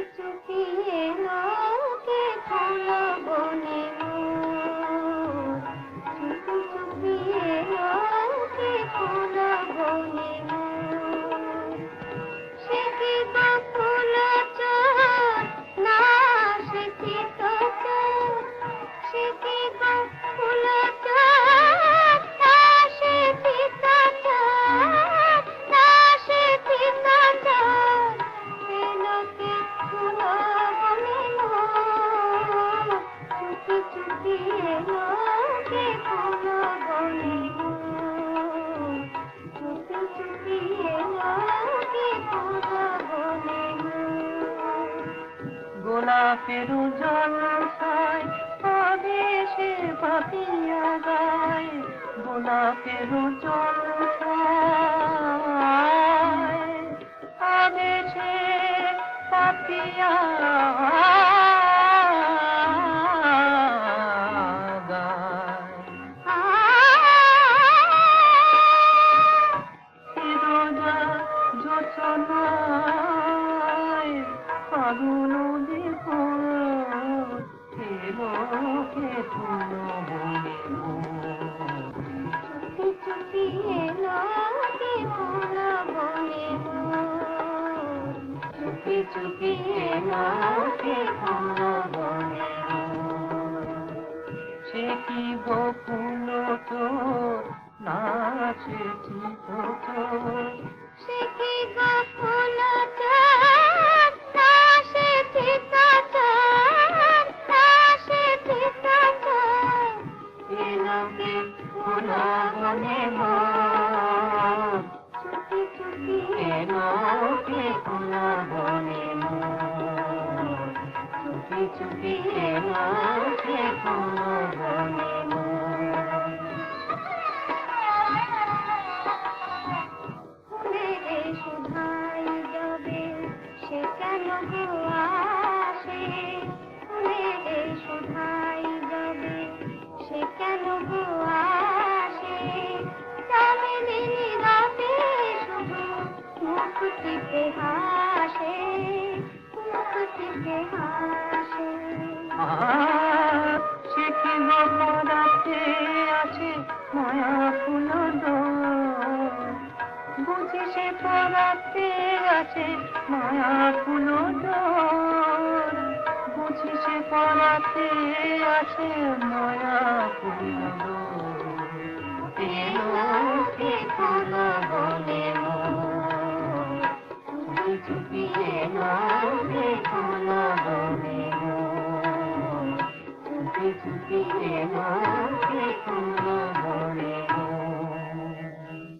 चुकी है। গোলাপের জলসায় পাতিয়া গায় গোলাপের জল চুপিয়ে নাচে বনে সে কি বকুল তো নাচে চিত সে কি বকুল তো নাচে চিত নাচে চিত এলামে কোলা বনে মা চুপি চুপি এলামে কোলা টিপে হাসে মুখ টিপে হাসে। সে কি গোপরাতে আছে মায়া ফুল বুঝি সে পরাতে আছে মায়া ফুল বুঝি সে পরাতে আছে মায়া ছুটিয়ে